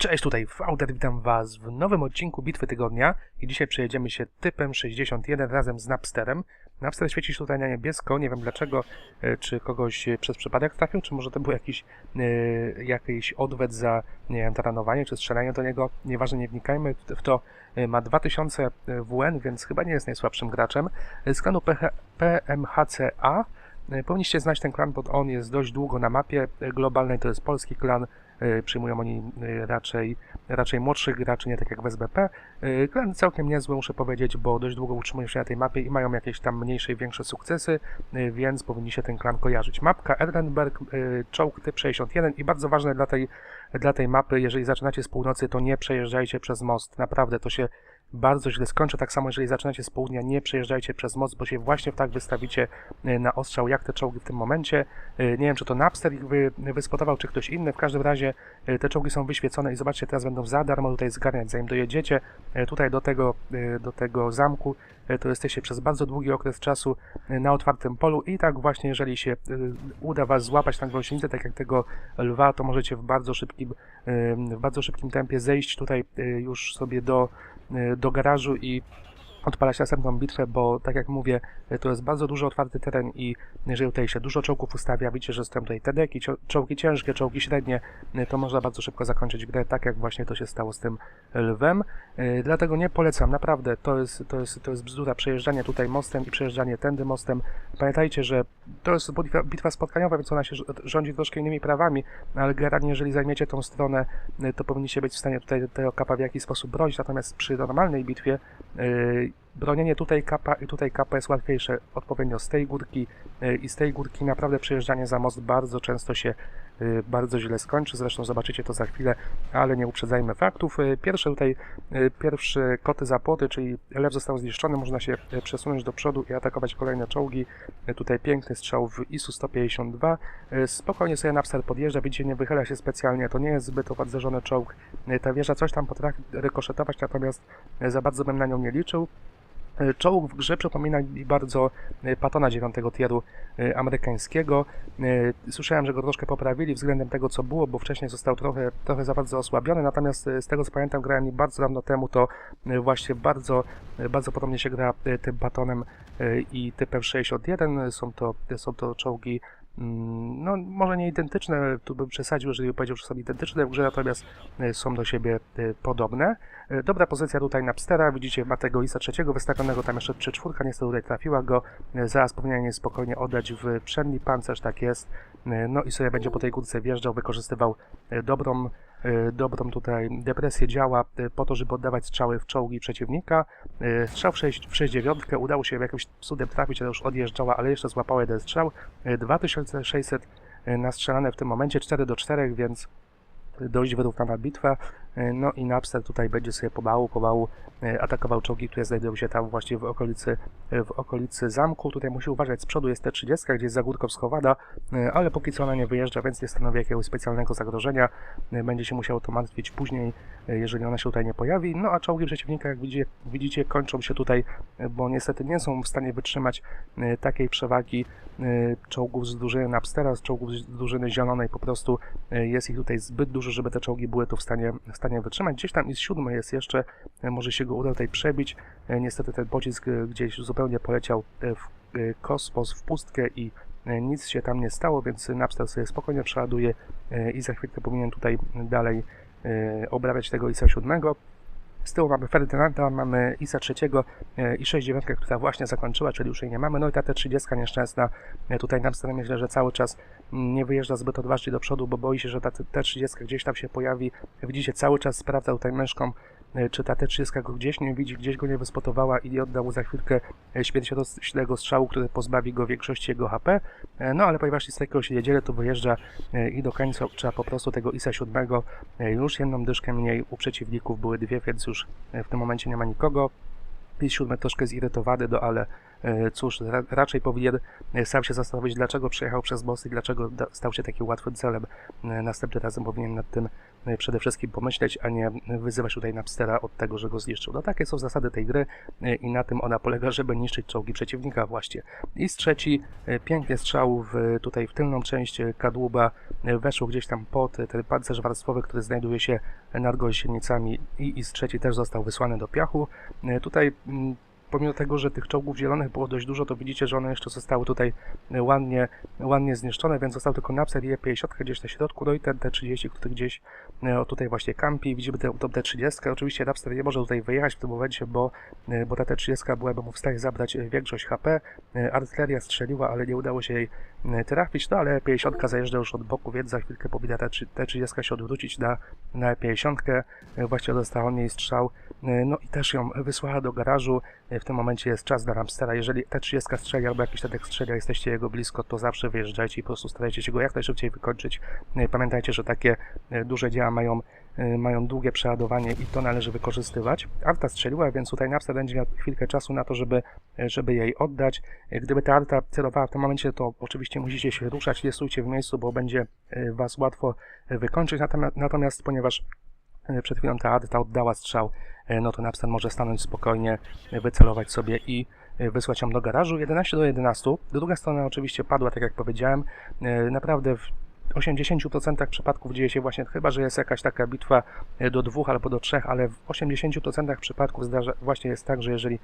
Cześć, tutaj Fauder, witam Was w nowym odcinku Bitwy Tygodnia i dzisiaj przejedziemy się typem 61 razem z Napsterem. Napster świeci się tutaj na niebiesko, nie wiem dlaczego, e, czy kogoś e, przez przypadek trafił, czy może to był jakiś, e, jakiś odwet za, nie wiem, taranowanie, czy strzelanie do niego, nieważne, nie wnikajmy w to. Ma 2000 WN, więc chyba nie jest najsłabszym graczem. Z klanu PMHCA Powinniście znać ten klan, bo on jest dość długo na mapie globalnej, to jest polski klan, przyjmują oni e, raczej, raczej młodszych graczy, nie tak jak w SBP. E, Klan całkiem niezły, muszę powiedzieć, bo dość długo utrzymują się na tej mapie i mają jakieś tam mniejsze i większe sukcesy, e, więc powinniście ten klan kojarzyć. Mapka Erlenberg, e, czołg typ 61 i bardzo ważne dla tej, dla tej mapy, jeżeli zaczynacie z północy, to nie przejeżdżajcie przez most, naprawdę, to się bardzo źle skończy. Tak samo, jeżeli zaczynacie z południa, nie przejeżdżajcie przez most, bo się właśnie tak wystawicie e, na ostrzał, jak te czołgi w tym momencie. E, Nie wiem, czy to Napster ich wy, wyspotował, czy ktoś inny. W każdym razie e, te czołgi są wyświecone i zobaczcie, teraz będą za darmo tutaj zgarniać, zanim dojedziecie tutaj do tego, do tego zamku. E, To jesteście przez bardzo długi okres czasu e, na otwartym polu. I tak właśnie, jeżeli się e, uda Was złapać na gąsienicę, tak jak tego lwa, to możecie w bardzo szybkim, w bardzo szybkim tempie zejść tutaj już sobie do do garażu i odpalać następną bitwę, bo tak jak mówię, to jest bardzo dużo otwarty teren i jeżeli tutaj się dużo czołgów ustawia, widzicie, że są tutaj tedeki, cio- czołgi ciężkie, czołgi średnie, to można bardzo szybko zakończyć grę, tak jak właśnie to się stało z tym lwem. Y, Dlatego nie polecam, naprawdę, to jest, to jest, to jest bzdura, przejeżdżanie tutaj mostem i przejeżdżanie tędy mostem. Pamiętajcie, że to jest bitwa, bitwa spotkaniowa, więc ona się rz- rządzi troszkę innymi prawami, ale generalnie jeżeli zajmiecie tą stronę, y, to powinniście być w stanie tutaj tego kapa w jakiś sposób bronić, natomiast przy normalnej bitwie like bronienie tutaj kapa i tutaj kapa jest łatwiejsze odpowiednio z tej górki y, i z tej górki naprawdę przejeżdżanie za most bardzo często się y, bardzo źle skończy, zresztą zobaczycie to za chwilę, ale nie uprzedzajmy faktów. Y, Pierwsze tutaj, pierwsze koty za płoty, czyli lew został zniszczony, można się przesunąć do przodu i atakować kolejne czołgi. Tutaj piękny strzał w ISU 152. Y, Spokojnie sobie Napster podjeżdża, widzicie, nie wychyla się specjalnie, to nie jest zbyt opancerzony czołg. Ta wieża coś tam potrafi rykoszetować, natomiast za bardzo bym na nią nie liczył. Czołg w grze przypomina mi bardzo y, Patona 9 tieru y, amerykańskiego. Y, Słyszałem, że go troszkę poprawili względem tego, co było, bo wcześniej został trochę, trochę za bardzo osłabiony, natomiast z tego, co pamiętam, grałem nim bardzo dawno temu, to właśnie bardzo, bardzo podobnie się gra tym Patonem i typem 61. Są to, są to czołgi no, może nie identyczne, tu bym przesadził, jeżeli powiedział, że są identyczne w grze, natomiast y, są do siebie y, podobne. Y, Dobra pozycja tutaj Napstera, widzicie ma tego Isa trzeciego wystawionego, tam jeszcze 3 czwórka, niestety tutaj trafiła go, zaraz powinien spokojnie oddać w przedni pancerz, tak jest, no i sobie będzie po tej górce wjeżdżał, wykorzystywał y, dobrą, y, dobrą tutaj depresję działa po to, żeby oddawać strzały w czołgi przeciwnika. Strzał w 6, w 69 udało się jakimś cudem trafić, ale już odjeżdżała, ale jeszcze złapał jeden strzał. Y, 2600 y, nastrzelane w tym momencie, 4 do 4, więc dość wyrównana bitwa. Y, No i Napster tutaj będzie sobie pomału, pomału y, atakował czołgi, które znajdują się tam właśnie w okolicy, y, w okolicy zamku. Tutaj musi uważać, z przodu jest T-30, gdzie jest za górką ale póki co ona nie wyjeżdża, więc nie stanowi jakiegoś specjalnego zagrożenia. Będzie się musiał to martwić później, jeżeli ona się tutaj nie pojawi. No a czołgi przeciwnika, jak widzicie, widzicie kończą się tutaj, bo niestety nie są w stanie wytrzymać takiej przewagi czołgów z drużyny Napstera, z czołgów z drużyny zielonej. Po prostu jest ich tutaj zbyt dużo, żeby te czołgi były tu w stanie, stanie wytrzymać. Gdzieś tam i z siódmy jest jeszcze, y, może się go uda tutaj przebić. Y, Niestety ten pocisk y, gdzieś zupełnie poleciał w kosmos, w pustkę i nic się tam nie stało, więc Napster sobie spokojnie przeładuje i za chwilkę powinien tutaj dalej obrabiać tego ISA 7. Z tyłu mamy Ferdynanda, mamy ISA trzeciego e, i 69, która właśnie zakończyła, czyli już jej nie mamy. No i ta T30 nieszczęsna, e, tutaj nam stanie myślę, że cały czas mm, nie wyjeżdża zbyt odważnie do przodu, bo boi się, że ta T30 gdzieś tam się pojawi. Widzicie, cały czas sprawdza tutaj myszką, e, czy ta T30 go gdzieś nie widzi, gdzieś go nie wyspotowała i odda mu za chwilkę e, śmiercionośnego strzału, który pozbawi go większości jego HP. E, No ale ponieważ tego się niedzielę, to wyjeżdża i do końca trzeba po prostu tego ISA 7 e, już jedną dyszkę mniej u przeciwników były dwie, więc już w tym momencie nie ma nikogo. I siódmy troszkę zirytowany, no ale cóż, ra, raczej powinien e, sam się zastanowić, dlaczego przejechał przez most i dlaczego stał się takim łatwym celem. E, Następnym razem powinien nad tym e, przede wszystkim pomyśleć, a nie wyzywać tutaj Napstera od tego, że go zniszczył. No takie są zasady tej gry e, i na tym ona polega, żeby niszczyć czołgi przeciwnika właśnie. I z trzeci, e, pięknie strzał w, tutaj w tylną część e, kadłuba, e, weszło gdzieś tam pod e, ten pancerz warstwowy, który znajduje się nad gąsienicami i, i z trzeci też został wysłany do piachu. E, Tutaj mm, pomimo tego, że tych czołgów zielonych było dość dużo, to widzicie, że one jeszcze zostały tutaj e, ładnie, ładnie zniszczone, więc został tylko Napster i E50 gdzieś na środku, no i ten T30, który gdzieś e, o tutaj właśnie kampi. Widzimy tę tą T30. Oczywiście Napster nie może tutaj wyjechać w tym momencie, bo, e, bo ta T30 byłaby mu w stanie zabrać e, większość HP. E, Artyleria strzeliła, ale nie udało się jej e, trafić, no ale E50 zajeżdża już od boku, więc za chwilkę powinna ta trzy- T30 się odwrócić na, na E50. E, Właśnie dostał on jej strzał, e, no i też ją wysłała do garażu. E, W tym momencie jest czas dla Ramstera. Jeżeli T30 strzeli albo jakiś statek strzeli, jesteście jego blisko, to zawsze wyjeżdżajcie i po prostu starajcie się go jak najszybciej wykończyć. E, Pamiętajcie, że takie e, duże dzieła mają, e, mają długie przeładowanie i to należy wykorzystywać. Arta strzeliła, więc tutaj Napster będzie miał chwilkę czasu na to, żeby, e, żeby jej oddać. E, Gdyby ta Arta celowała w tym momencie, to oczywiście musicie się ruszać, nie stójcie w miejscu, bo będzie was łatwo wykończyć. Natomiast, ponieważ przed chwilą ta Arta oddała strzał, no to Napster może stanąć spokojnie, wycelować sobie i wysłać ją do garażu. 11 do 11. Druga strona oczywiście padła, tak jak powiedziałem. Naprawdę 80% przypadków dzieje się właśnie, chyba że jest jakaś taka bitwa e, do dwóch albo do trzech, ale w 80% przypadków zdarza, właśnie jest tak, że jeżeli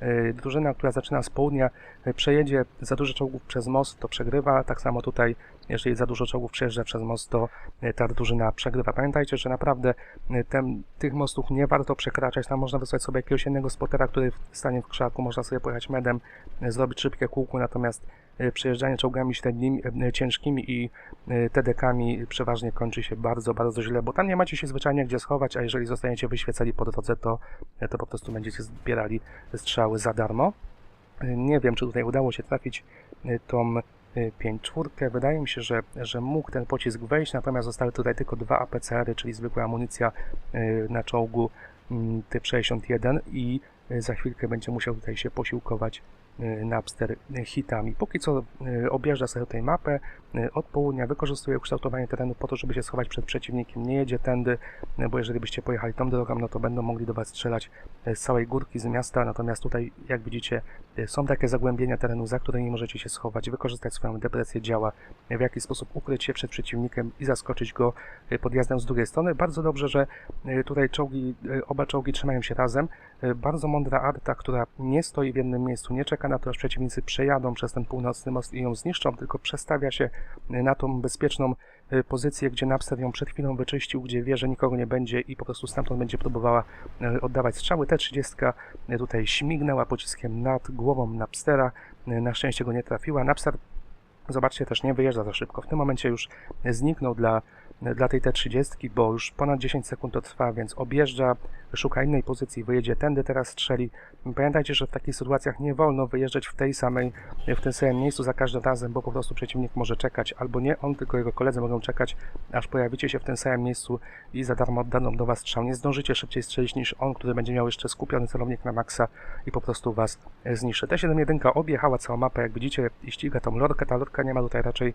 e, drużyna, która zaczyna z południa, e, przejedzie za dużo czołgów przez most, to przegrywa. Tak samo tutaj, jeżeli za dużo czołgów przejeżdża przez most, to e, ta drużyna przegrywa. Pamiętajcie, że naprawdę e, tem, tych mostów nie warto przekraczać. Tam można wysłać sobie jakiegoś innego spotera, który stanie w krzaku, można sobie pojechać medem, e, zrobić szybkie kółku, natomiast przejeżdżanie czołgami średnimi, ciężkimi i TDK-ami przeważnie kończy się bardzo, bardzo źle, bo tam nie macie się zwyczajnie gdzie schować, a jeżeli zostaniecie wyświeceni po drodze, to, to po prostu będziecie zbierali strzały za darmo. Nie wiem, czy tutaj udało się trafić tą 5 czwórkę. Wydaje mi się, że, że mógł ten pocisk wejść, natomiast zostały tutaj tylko dwa APCR-y, czyli zwykła amunicja e, na czołgu mm, typ 61 i e, za chwilkę będzie musiał tutaj się posiłkować Napster e, hitami. Póki co e, objeżdża sobie tutaj mapę e, od południa, wykorzystuje ukształtowanie terenu po to, żeby się schować przed przeciwnikiem. Nie jedzie tędy, bo jeżeli byście pojechali tą drogą, no to będą mogli do Was strzelać z całej górki, z miasta. Natomiast tutaj, jak widzicie, są takie zagłębienia terenu, za którymi możecie się schować, wykorzystać swoją depresję działa, w jaki sposób ukryć się przed przeciwnikiem i zaskoczyć go podjazdem z drugiej strony. Bardzo dobrze, że tutaj czołgi, oba czołgi trzymają się razem. Bardzo mądra arta, która nie stoi w jednym miejscu, nie czeka na to, aż przeciwnicy przejadą przez ten północny most i ją zniszczą, tylko przestawia się e, na tą bezpieczną e, pozycję, gdzie Napster ją przed chwilą wyczyścił, gdzie wie, że nikogo nie będzie i po prostu stamtąd będzie próbowała e, oddawać strzały. T-30 e, tutaj śmignęła pociskiem nad głową Napstera, na szczęście go nie trafiła. Napster Zobaczcie, też nie wyjeżdża za szybko. W tym momencie już zniknął dla, dla tej T30, bo już ponad 10 sekund to trwa, więc objeżdża, szuka innej pozycji, wyjedzie tędy, teraz strzeli. Pamiętajcie, że w takich sytuacjach nie wolno wyjeżdżać w tej samej, w tym samym miejscu za każdym razem, bo po prostu przeciwnik może czekać, albo nie on, tylko jego koledzy mogą czekać, aż pojawicie się w tym samym miejscu i za darmo oddaną do Was strzał. Nie zdążycie szybciej strzelić niż on, który będzie miał jeszcze skupiony celownik na maksa i po prostu Was zniszczy. T71 objechała całą mapę, jak widzicie, i ściga tą lorkę. Ta lorka nie ma tutaj raczej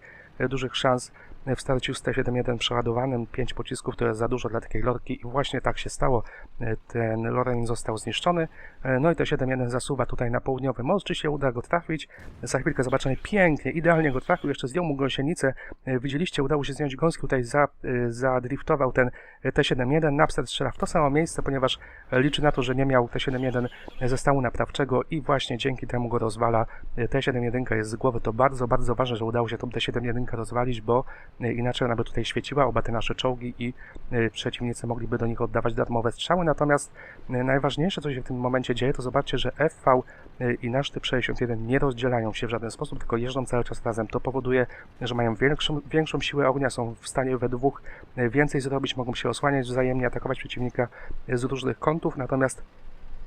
dużych szans w starciu z T71 przeładowanym. 5 pocisków to jest za dużo dla takiej lorki i właśnie tak się stało. E, Ten Loren został zniszczony. E, No i T71 zasuwa tutaj na południowy most. Czy się uda go trafić? Za chwilkę zobaczymy. Pięknie, idealnie go trafił. Jeszcze zdjął mu gąsienicę. E, Widzieliście, udało się zdjąć gąski. Tutaj za, zadriftował ten T71. Napster strzela w to samo miejsce, ponieważ liczy na to, że nie miał T71 zestawu naprawczego i właśnie dzięki temu go rozwala. E, T71 jest z głowy. To bardzo, bardzo ważne, że udało się tą T71 rozwalić, bo inaczej ona by tutaj świeciła, oba te nasze czołgi i e, przeciwnicy mogliby do nich oddawać darmowe strzały. Natomiast e, najważniejsze, co się w tym momencie dzieje, to zobaczcie, że FV e, i nasz typ 61 nie rozdzielają się w żaden sposób, tylko jeżdżą cały czas razem. To powoduje, że mają większą, większą siłę ognia, są w stanie we dwóch e, więcej zrobić, mogą się osłaniać wzajemnie, atakować przeciwnika e, z różnych kątów, natomiast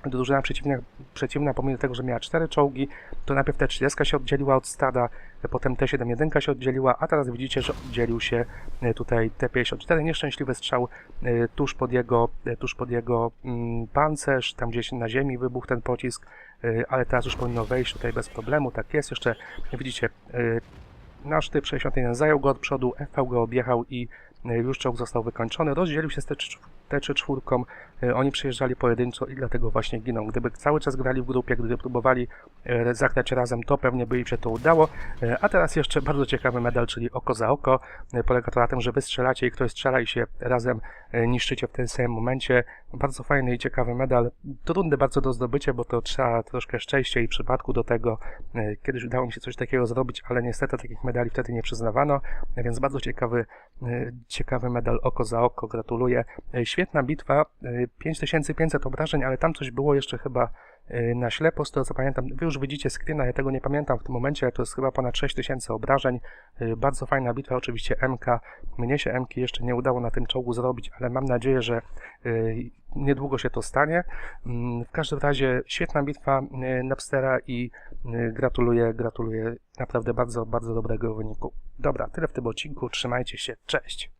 drużyna przeciwna, przeciwna, pomimo tego, że miała cztery czołgi, to najpierw T-30 się oddzieliła od stada, potem T-71 się oddzieliła, a teraz widzicie, że oddzielił się e, tutaj T-54. Nieszczęśliwy strzał e, tuż pod jego, e, tuż pod jego mm, pancerz, tam gdzieś na ziemi wybuchł ten pocisk, ale teraz już powinno wejść tutaj bez problemu, tak jest. Jeszcze widzicie, nasz typ 61 zajął go od przodu, FV go objechał i już czołg został wykończony. Rozdzielił się z T3 T3-4. E, Oni przyjeżdżali pojedynczo i dlatego właśnie giną. Gdyby cały czas grali w grupie, gdyby próbowali e, zagrać razem, to pewnie by im się to udało. E, A teraz jeszcze bardzo ciekawy medal, czyli oko za oko. Polega to na tym, że wy strzelacie i ktoś strzela i się razem niszczycie w tym samym momencie. Bardzo fajny i ciekawy medal. Trudny bardzo do zdobycia, bo to trzeba troszkę szczęścia i przypadku do tego. Kiedyś udało mi się coś takiego zrobić, ale niestety takich medali wtedy nie przyznawano, więc bardzo ciekawy, ciekawy medal oko za oko. Gratuluję. E, Świetna bitwa, e, 5500 obrażeń, ale tam coś było jeszcze chyba e, na ślepo, z tego co pamiętam. Wy już widzicie screena, ja tego nie pamiętam w tym momencie, ale to jest chyba ponad 6000 obrażeń. E, Bardzo fajna bitwa, oczywiście MK. Mnie się MK jeszcze nie udało na tym czołgu zrobić, ale mam nadzieję, że niedługo się to stanie. Mm, W każdym razie świetna bitwa Napstera i gratuluję, gratuluję naprawdę bardzo, bardzo dobrego wyniku. Dobra, tyle w tym odcinku, trzymajcie się, cześć!